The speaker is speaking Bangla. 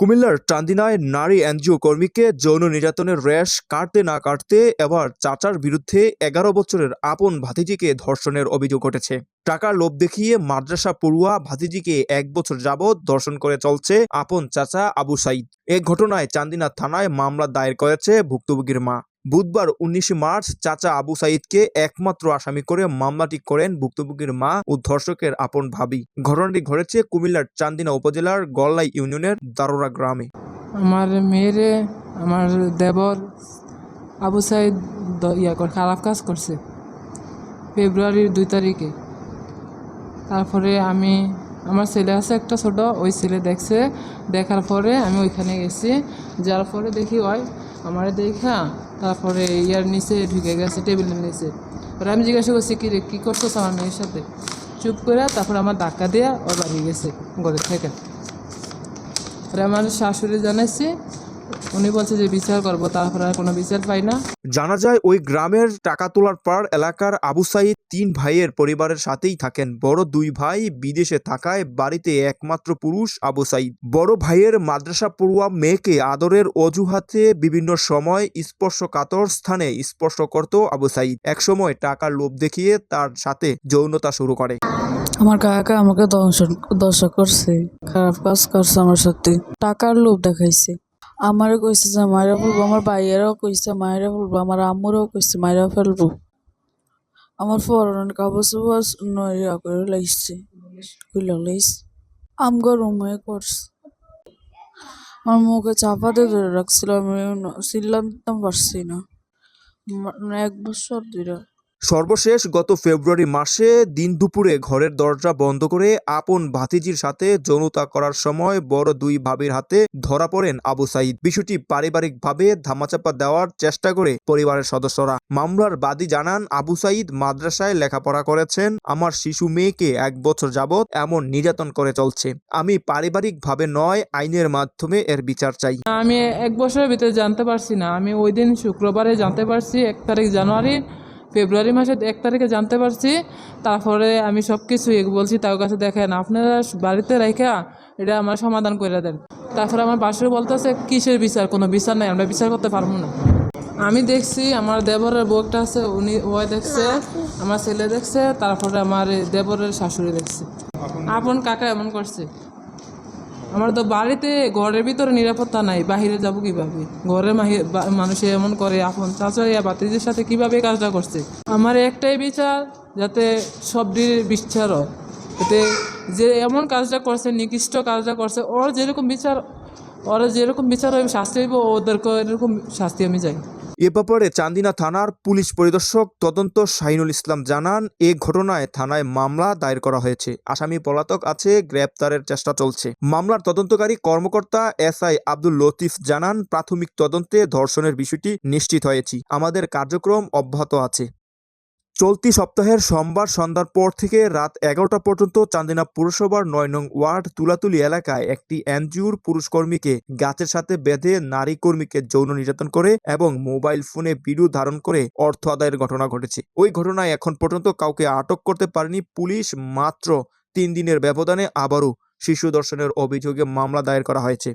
কুমিল্লার চান্দিনায় নারী এনজিও কর্মীকে যৌন নির্যাতনের র্যাশ কাটতে না কাটতে এবার চাচার বিরুদ্ধে এগারো বছরের আপন ভাতিজিকে ধর্ষণের অভিযোগ ঘটেছে টাকার লোভ দেখিয়ে মাদ্রাসা পড়ুয়া ভাতিজিকে এক বছর যাবৎ ধর্ষণ করে চলছে আপন চাচা আবু সাইদ এ ঘটনায় চান্দিনা থানায় মামলা দায়ের করেছে ভুক্তভোগীর মা। বুধবার উনিশে মার্চ চাচা আবু সাইদকে একমাত্র আসামি করে মামলাটি করেন ভুক্তভোগীর মা ও ধর্ষকের আপন ভাবি। ঘটনাটি ঘটেছে কুমিল্লার চান্দিনা উপজেলার গল্লাই ইউনিয়নের দারোরা গ্রামে। আমার মেয়েরে, আমার দেবর আবু সাইদ ইয়া খারাপ কাজ করছে ফেব্রুয়ারির দুই তারিখে। তারপরে আমি, আমার ছেলে আছে একটা ছোট, ওই ছেলে দেখছে, দেখার পরে আমি ওইখানে গেছি। যার পরে দেখি, ওই, আমার দেখা তারপরে ইয়ার নিচে ঢুকে গেছে, টেবিলের নিচে। ওরা আমি জিজ্ঞাসা করছি, কী রে, কী করছ আমার মেয়ের সাথে? চুপ করে তারপর আমার ধাক্কা দেয়া ওর বাড়ি গেছে ঘরের থেকে। পরে আমার শাশুড়ি জানাইছি, উনি বলছে যে বিচার করব, তারপরে আর কোনো বিচার পাই না। জানা যায়, ওই গ্রামের টাকা তোলার পার এলাকার আবু সাইদ তিন ভাইয়ের পরিবারের সাথেই থাকেন। বড় দুই ভাই বিদেশে থাকায় বাড়িতে একমাত্র পুরুষ আবু সাইদ। বড় ভাইয়ের মাদ্রাসা পড়ুয়া মেয়েকে আদরের অজুহাতে বিভিন্ন সময় স্পর্শকাতর স্থানে স্পর্শ করত আবু সাইদ। একসময় টাকার লোভ দেখিয়ে তার সাথে যৌনতা শুরু করে। আমার কাকা আমাকে দংশন দশা করছে, খারাপ কাজ করছে আমার সাথে। টাকার লোভ দেখাইছে। আমারও কইছে যে মায়েরা ফেলব, আমার ভাইয়েরাও কইছে মায়েরা ফেলব, আমার আম্মুরাও কইছে মায়েরা ফেলব। আমার ফরন কাপড় চোপড় নয়া করে লাইছে খুলে লাইছে। আমগো রুমে করছে। আমার মুখে চাপা দিয়ে ধরে রাখছিল, আমি চিল্লাম পারছি না। এক বছর ধরে সর্বশেষ গত ফেব্রুয়ারি মাসে দিন দুপুরে ঘরের দরজা বন্ধ করে আপন ভাতিজির সাথে যৌনতা করার সময় বড় দুই ভাবির হাতে ধরা পড়েন আবু সাইদ বিষয়টি পারিবারিকভাবে ধামাচাপা দেওয়ার চেষ্টা করে পরিবারের সদস্যরা। মামলার বাদী জানান, আবু সাইদ মাদ্রাসায় লেখাপড়া করেছেন, আমার শিশু মেয়েকে এক বছর যাবৎ এমন নির্যাতন করে চলছে। আমি পারিবারিকভাবে নয়, আইনের মাধ্যমে এর বিচার চাই। আমি এক বছরের ভিতরে জানতে পারছি না। আমি ওই দিন শুক্রবারে জানতে পারছি, এক তারিখ জানুয়ারি, ফেব্রুয়ারি মাসের এক তারিখে জানতে পারছি। তারপরে আমি সব কিছু বলছি, তার কাছে দেখেন, আপনারা বাড়িতে রেখা এটা আমার সমাধান করে দেন। তারপরে আমার বাসুর বলতেছে, কিসের বিচার? কোনো বিচার নাই, আমরা বিচার করতে পারব না। আমি দেখছি আমার দেবরের বউটা আছে, উনি, ওই দেখছে, আমার ছেলে দেখছে, তারপরে আমার দেবরের শাশুড়ি দেখছে। আপন কাকা এমন করছে। আমার তো বাড়িতে ঘরের ভিতরে নিরাপত্তা নাই, বাহিরে যাব কীভাবে? ঘরে মাহি- বা- মানুষে এমন করে, আপন চাচা বাতিদের সাথে কীভাবে কাজটা করছে? আমার একটাই বিচার, যাতে সবটির বিচার হয় যাতে যে এমন কাজটা করছে, নিকৃষ্ট কাজটা করছে, ওর যেরকম বিচার, ওরা যেরকম বিচার হবে শাস্তি হইব ওদেরকে এরকম শাস্তি আমি চাই। এ ব্যাপারে চান্দিনা থানার পুলিশ পরিদর্শক তদন্ত শাহিনুল ইসলাম জানান, এ ঘটনায় থানায় মামলা দায়ের করা হয়েছে। আসামি পলাতক আছে, গ্রেপ্তারের চেষ্টা চলছে। মামলার তদন্তকারী কর্মকর্তা এস আই আব্দুল লতিফ জানান, প্রাথমিক তদন্তে ধর্ষণের বিষয়টি নিশ্চিত হয়েছি। আমাদের কার্যক্রম অব্যাহত আছে। চলতি সপ্তাহের সোমবার সন্ধ্যার পর থেকে রাত এগারোটা পর্যন্ত চান্দিনা পুরসভার নয় নং ওয়ার্ড তুলাতুলি এলাকায় একটি এনজিওর পুরুষ কর্মীকে গাছের সাথে বেঁধে নারী কর্মীকে যৌন নির্যাতন করে এবং মোবাইল ফোনে ভিডিও ধারণ করে অর্থ আদায়ের ঘটনা ঘটেছে। ওই ঘটনায় এখন পর্যন্ত কাউকে আটক করতে পারেনি পুলিশ, মাত্র তিন দিনের ব্যবধানে আবারও শিশু দর্শনের অভিযোগে মামলা দায়ের করা হয়েছে।